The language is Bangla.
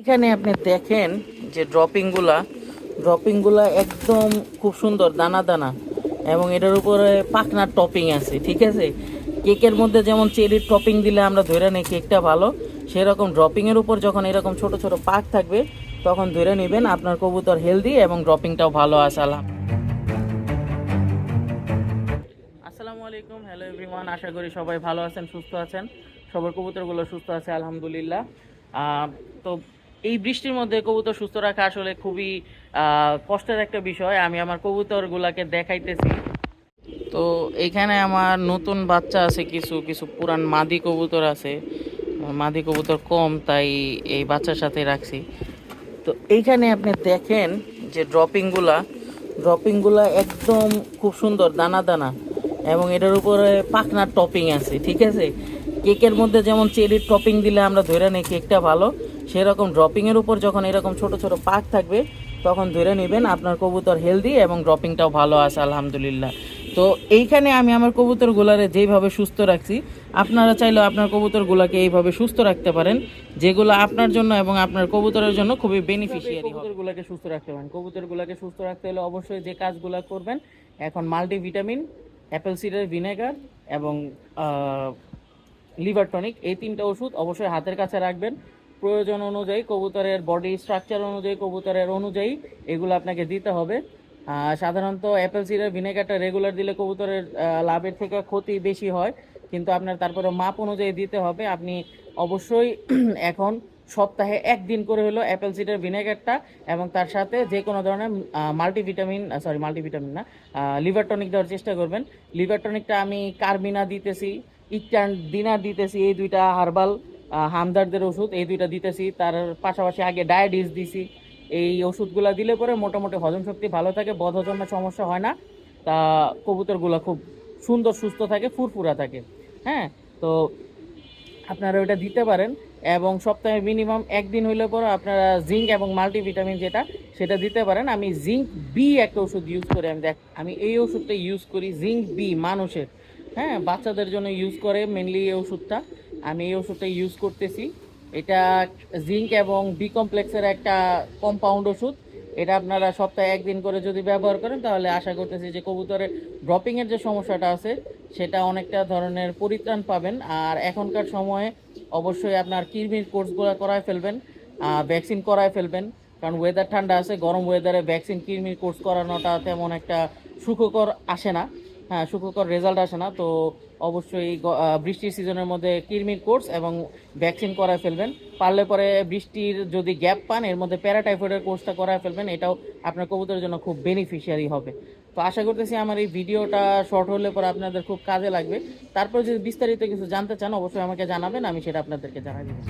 এখানে আপনি দেখেন যে ড্রপিংগুলা ড্রপিংগুলা একদম খুব সুন্দর, দানা দানা। এবং এটার উপরে পাখনার টপিং আছে, ঠিক আছে? কেকের মধ্যে যেমন চেরির টপিং দিলে আমরা ধরে নিই কেকটা ভালো, সেরকম ড্রপিংয়ের উপর যখন এরকম ছোট ছোট পাক থাকবে, তখন ধরে নেবেন আপনার কবুতর হেলদি এবং ড্রপিংটাও ভালো আছে, আলহাম আসসালামু আলাইকুম, হ্যালো এভরিওয়ান, আশা করি সবাই ভালো আছেন, সুস্থ আছেন। সবার কবুতরগুলো সুস্থ আছে, আলহামদুলিল্লাহ। তো এই বৃষ্টির মধ্যে কবুতর সুস্থ রাখা আসলে খুবই কষ্টের একটা বিষয়। আমি আমার কবুতরগুলাকে দেখাইতেছি। তো এখানে আমার নতুন বাচ্চা আছে, কিছু কিছু পুরান মাদি কবুতর আছে। মাদি কবুতর কম, তাই এই বাচ্চার সাথে রাখছি। তো এইখানে আপনি দেখেন যে ড্রপিংগুলা ড্রপিংগুলা একদম খুব সুন্দর, দানা দানা। এবং এটার উপরে পাখনার টপিং আছে, ঠিক আছে? কেকের মধ্যে যেমন চেরির টপিং দিলে আমরা ধরে নিই, কেকটা ভালো। সেরকম ড্রপিংয়ের উপর যখন এরকম ছোট ছোট পাক থাকবে তখন ধরে নেবেন আপনার কবুতর হেলদি এবং ড্রপিংটাও ভালো আছে আলহামদুলিল্লাহ। তো এইখানে আমি আমার কবুতরগুলারে যেইভাবে সুস্থ রাখছি আপনারা চাইলেও আপনার কবুতরগুলাকে এইভাবে সুস্থ রাখতে পারেন যেগুলো আপনার জন্য এবং আপনার কবুতরের জন্য খুবই বেনিফিশিয়ারি কবুতরগুলোকে সুস্থ রাখতে পারেন। কবুতরগুলোকে সুস্থ রাখতে হলে অবশ্যই যে কাজগুলো করবেন এখন মাল্টিভিটামিন অ্যাপেল সিডার ভিনেগার এবং লিভার টনিক এই তিনটা ওষুধ অবশ্যই হাতের কাছে রাখবেন। প্রয়োজন অনুযায়ী, কবুতরের বডি স্ট্রাকচার অনুযায়ী, কবুতরের অনুযায়ী এগুলো আপনাকে দিতে হবে। সাধারণত অ্যাপেল সিডার ভিনেগারটা রেগুলার দিলে কবুতরের লাভের থেকে ক্ষতি বেশি হয়। কিন্তু আপনার তারপরে মাপ অনুযায়ী দিতে হবে। আপনি অবশ্যই এখন সপ্তাহে একদিন করে হলো অ্যাপেল সিডার ভিনেগারটা এবং তার সাথে যে কোনো ধরনের মাল্টিভিটামিন সরি মাল্টিভিটামিন না লিভার টনিক দেওয়ার চেষ্টা করবেন। লিভার টনিকটা আমি কার্বিনা দিতেছি ইকটান দিনার দিতেছি, এই দুইটা হার্বাল হামদারদের ওষুধ, এই দুইটা দিতেছি। তার পাশাপাশি আগে ডায়াডিস দিছি। এই ওষুধগুলো দিলে পরে মোটামুটি হজম শক্তি ভালো থাকে, বদ হজমের সমস্যা হয় না। তা কবুতরগুলো খুব সুন্দর, সুস্থ থাকে, ফুরফুরা থাকে। হ্যাঁ তো আপনারা ওইটা দিতে পারেন। এবং সপ্তাহে মিনিমাম একদিন হইলে পরে আপনারা জিঙ্ক এবং মাল্টিভিটামিন যেটা, সেটা দিতে পারেন। আমি জিঙ্ক বি একটা ওষুধ ইউজ করি। আমি দেখ, আমি এই ওষুধটা ইউজ করি জিঙ্ক বি মানুষের। হ্যাঁ বাচ্চাদের জন্য ইউজ করে মেনলি এই ওষুধটা। আমি এই ওষুধটা ইউজ করতেছি। এটা জিঙ্ক এবং বি কমপ্লেক্সের একটা কম্পাউন্ড ওষুধ। এটা আপনারা সপ্তাহে একদিন করে যদি ব্যবহার করেন, তাহলে আশা করতেছি যে কবুতরের ড্রপিংয়ের যে সমস্যাটা আছে, সেটা অনেকটা ধরনের পরিত্রাণ পাবেন। আর এখনকার সময়ে অবশ্যই আপনার কৃমির কোর্সগুলো করায় ফেলবেন ভ্যাকসিন করায় ফেলবেন। কারণ ওয়েদার ঠান্ডা আছে, গরম ওয়েদারে ভ্যাকসিন কৃমির কোর্স করানোটা তেমন একটা সুখকর আসে না। হ্যাঁ সুখকর রেজাল্ট আসে না, তো অবশ্যই বৃষ্টির সিজনের মধ্যে কৃমির কোর্স এবং ভ্যাকসিন করায় ফেলবেন। পারলে পরে বৃষ্টির যদি গ্যাপ পান, এর মধ্যে প্যারাটাইফয়েডের কোর্সটা করায় ফেলবেন, এটাও আপনার কবুতরের জন্য খুব বেনিফিশিয়ারি হবে। তো আশা করতেছি আমার এই ভিডিওটা শর্ট হলে পরে আপনাদের খুব কাজে লাগবে। তারপর যদি বিস্তারিত কিছু জানতে চান, অবশ্যই আমাকে জানাবেন, আমি সেটা আপনাদেরকে জানাই দেবো।